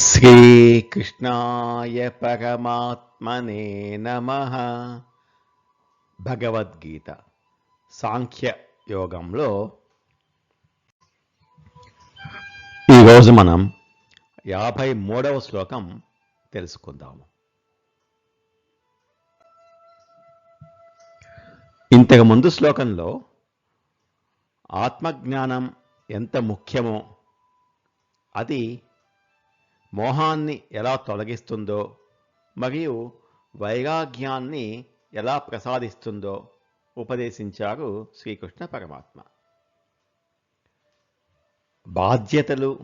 శ్రీకృష్ణాయ పరమాత్మనే నమ. భగవద్గీత సాంఖ్య యోగంలో ఈరోజు మనం యాభై మూడవ శ్లోకం తెలుసుకుందాము. ఇంతకు ముందు శ్లోకంలో ఆత్మజ్ఞానం ఎంత ముఖ్యమో అది మోహాన్ని ఎలా తొలగిస్తుందో మరియు వైరాగ్యాన్ని ఎలా ప్రసాదిస్తుందో ఉపదేశించారు శ్రీకృష్ణ పరమాత్మ. బాధ్యతలు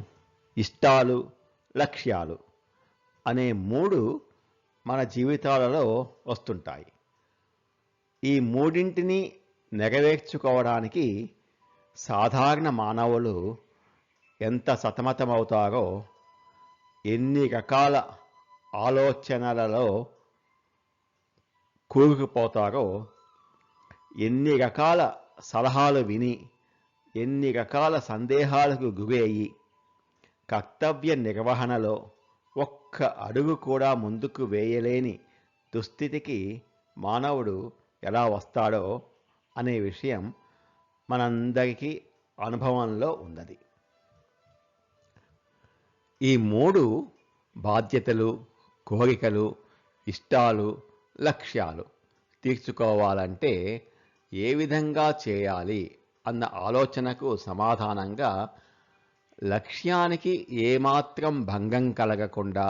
ఇష్టాలు లక్ష్యాలు అనే మూడు మన జీవితాలలో వస్తుంటాయి. ఈ మూడింటిని నెరవేర్చుకోవడానికి సాధారణ మానవులు ఎంత సతమతమవుతారో ఎన్ని రకాల ఆలోచనలలో కూరుకుపోతారో ఎన్ని రకాల సలహాలు విని ఎన్ని రకాల సందేహాలకు గురి అయ్యి కర్తవ్య నిర్వహణలో ఒక్క అడుగు కూడా ముందుకు వేయలేని దుస్థితికి మానవుడు ఎలా వస్తాడో అనే విషయం మనందరికీ అనుభవంలో ఉన్నది. ఈ మూడు బాధ్యతలు కోరికలు ఇష్టాలు లక్ష్యాలు తీర్చుకోవాలంటే ఏ విధంగా చేయాలి అన్న ఆలోచనకు సమాధానంగా లక్ష్యానికి ఏమాత్రం భంగం కలగకుండా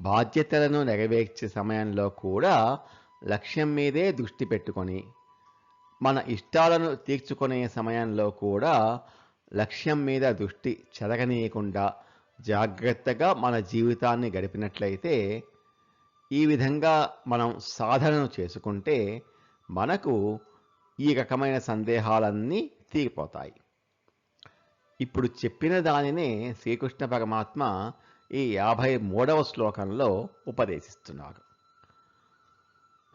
బాధ్యతలను నెరవేర్చే సమయంలో కూడా లక్ష్యం మీదే దృష్టి పెట్టుకొని మన ఇష్టాలను తీర్చుకునే సమయంలో కూడా లక్ష్యం మీద దృష్టి చెదగనీయకుండా జాగ్రత్తగా మన జీవితాన్ని గడిపినట్లయితే ఈ విధంగా మనం సాధనను చేసుకుంటే మనకు ఈ రకమైన సందేహాలన్నీ తీరిపోతాయి. ఇప్పుడు చెప్పిన దానినే శ్రీకృష్ణ పరమాత్మ ఈ యాభై మూడవ శ్లోకంలో ఉపదేశిస్తున్నారు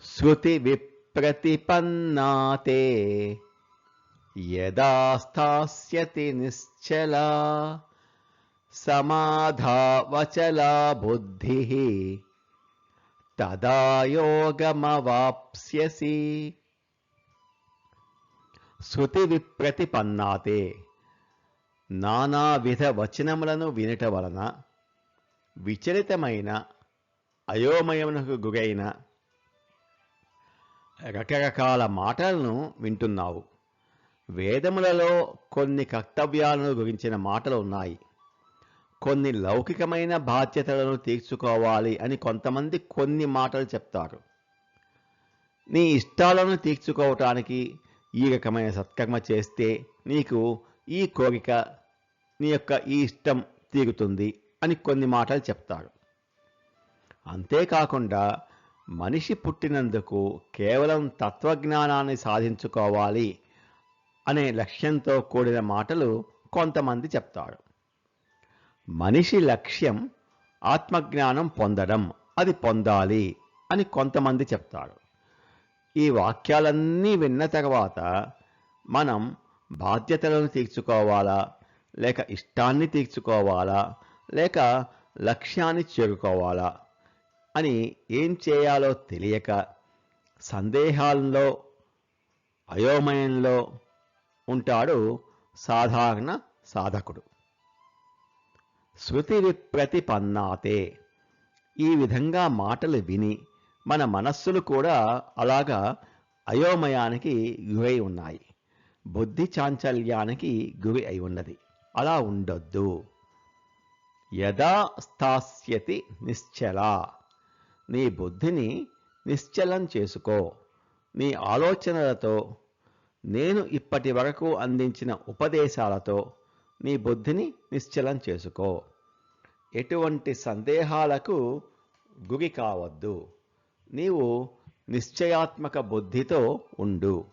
శృతి విప్రతిపన్నాతే యదా స్థాస్యతి నిశ్చలా సమాధావచలా బుద్ధి తదాయోగమవాప్స్యసి శృతి విప్రతిపన్నాతే నానావిధ వచనములను వినట వలన విచలితమైన అయోమయమునకు గురైన రకరకాల మాటలను వింటున్నావు. వేదములలో కొన్ని కర్తవ్యాలను గురించిన మాటలు ఉన్నాయి. కొన్ని లౌకికమైన బాధ్యతలను తీర్చుకోవాలి అని కొంతమంది కొన్ని మాటలు చెప్తారు. నీ ఇష్టాలను తీర్చుకోవటానికి ఈ రకమైన సత్కర్మ చేస్తే నీకు ఈ కోరిక నీ యొక్క ఈ ఇష్టం తీరుతుంది అని కొన్ని మాటలు చెప్తారు. అంతేకాకుండా మనిషి పుట్టినందుకు కేవలం తత్వజ్ఞానాన్ని సాధించుకోవాలి అనే లక్ష్యంతో కూడిన మాటలు కొంతమంది చెప్తారు. మనిషి లక్ష్యం ఆత్మజ్ఞానం పొందడం. అది పొందాలి అని కొంతమంది చెప్తారు. ఈ వాక్యాలన్నీ విన్న తర్వాత మనం బాధ్యతలను తీర్చుకోవాలా? లేక ఇష్టాన్ని తీర్చుకోవాలా? లేక లక్ష్యాన్ని చేరుకోవాలా? అని ఏం చేయాలో తెలియక సందేహాల్లో అయోమయంలో ఉంటాడు సాధారణ సాధకుడు. శృతి విప్రతిపన్నాతే ఈ విధంగా మాటలు విని మన మనస్సులు కూడా అలాగా అయోమయానికి గురై ఉన్నాయి. బుద్ధి చాంచల్యానికి గురి అయి ఉన్నది. అలా ఉండొద్దు. యదా స్థాస్యతి నిశ్చల. నీ బుద్ధిని నిశ్చలం చేసుకో. నీ ఆలోచనలతో నేను ఇప్పటి వరకు అందించిన ఉపదేశాలతో నీ బుద్ధిని నిశ్చలం చేసుకో. ఎటువంటి సందేహాలకు గురి కావద్దు. నీవు నిశ్చయాత్మక బుద్ధితో ఉండు.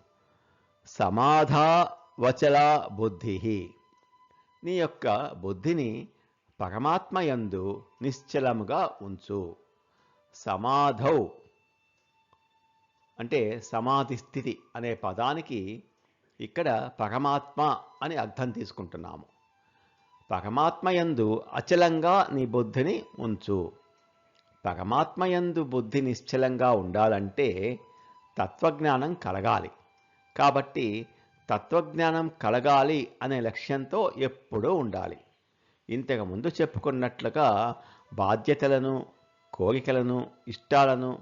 సమాధా వచలా బుద్ధి నీ యొక్క బుద్ధిని పరమాత్మయందు నిశ్చలముగా ఉంచు. సమాధౌ. అంటే సమాధి స్థితి అనే పదానికి ఇక్కడ పరమాత్మ అని అర్థం తీసుకుంటున్నాము. పరమాత్మయందు అచలంగా నీ బుద్ధిని ఉంచు. పరమాత్మయందు బుద్ధి నిశ్చలంగా ఉండాలంటే తత్వజ్ఞానం కలగాలి. కాబట్టి తత్వజ్ఞానం కలగాలి అనే లక్ష్యంతో ఎప్పుడూ ఉండాలి. ఇంతకుముందు చెప్పుకున్నట్లుగా బాధ్యతలను కోరికలను ఇష్టాలను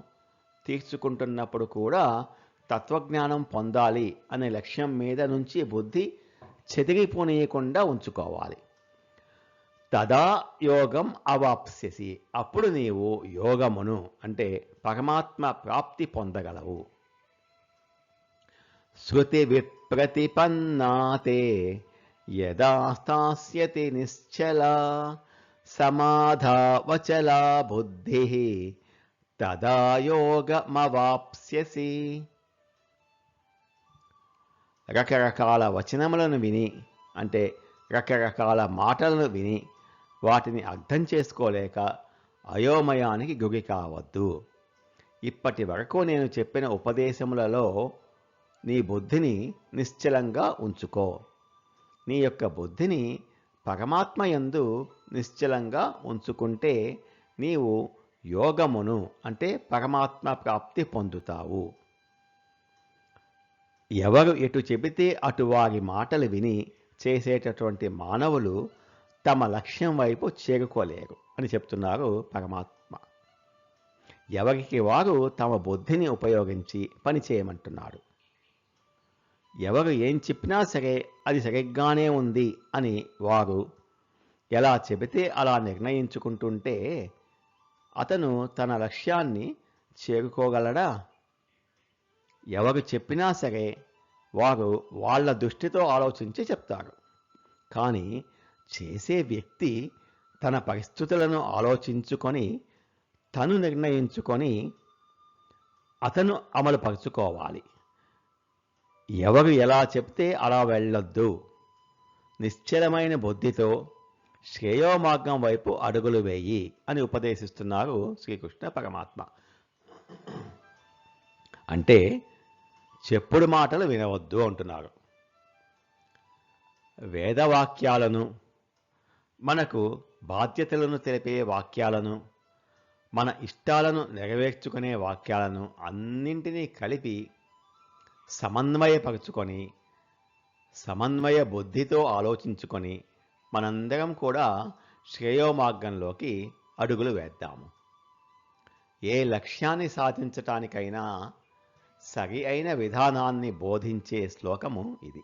తీర్చుకుంటున్నప్పుడు కూడా తత్వజ్ఞానం పొందాలి అనే లక్ష్యం మీద నుంచి బుద్ధి చెదిరిపోనీయకుండా ఉంచుకోవాలి. తదా యోగం అవాప్స్యసి. అప్పుడు నీవు యోగమును అంటే పరమాత్మ ప్రాప్తి పొందగలవు. శృతి విప్రతిపన్నాతే యదా నిశ్చల నిశ్చలా సమాధావచలా బుద్ధి తదా యోగమవాప్స్యసి. రకరకాల వచనములను విని అంటే రకరకాల మాటలను విని వాటిని అర్థం చేసుకోలేక అయోమయానికి గురి కావద్దు. ఇప్పటి వరకు నేను చెప్పిన ఉపదేశములలో నీ బుద్ధిని నిశ్చలంగా ఉంచుకో. నీ యొక్క బుద్ధిని పరమాత్మ యందు నిశ్చలంగా ఉంచుకుంటే నీవు యోగమును అంటే పరమాత్మ ప్రాప్తి పొందుతావు. ఎవరు ఎటు చెబితే అటు వారి మాటలు విని చేసేటటువంటి మానవులు తమ లక్ష్యం వైపు చేరుకోలేరు అని చెప్తున్నారు పరమాత్మ. ఎవరికి వారు తమ బుద్ధిని ఉపయోగించి పనిచేయమంటున్నాడు ఎవరు ఏం చెప్పినా సరే అది సరిగ్గానే ఉంది అని వారు ఎలా చెబితే అలా నిర్ణయించుకుంటుంటే అతను తన లక్ష్యాన్ని చేరుకోగలడా? ఎవరు చెప్పినా సరే వారు వాళ్ళ దృష్టితో ఆలోచించి చెప్తారు. కానీ చేసే వ్యక్తి తన పరిస్థితులను ఆలోచించుకొని తను నిర్ణయించుకొని అతను అమలు పరుచుకోవాలి. ఎవరు ఎలా చెప్తే అలా వెళ్ళొద్దు. నిశ్చలమైన బుద్ధితో శ్రేయోమార్గం వైపు అడుగులు వేయి అని ఉపదేశిస్తున్నారు శ్రీకృష్ణ పరమాత్మ. అంటే చెప్పుడు మాటలు వినవద్దు అంటున్నారు. వేదవాక్యాలను మనకు బాధ్యతలను తెలిపే వాక్యాలను మన ఇష్టాలను నెరవేర్చుకునే వాక్యాలను అన్నింటినీ కలిపి సమన్వయపరుచుకొని సమన్వయ బుద్ధితో ఆలోచించుకొని మనందరం కూడా శ్రేయోమార్గంలోకి అడుగులు వేద్దాము. ఏ లక్ష్యాన్ని సాధించటానికైనా సరి అయిన విధానాన్ని బోధించే శ్లోకము ఇది.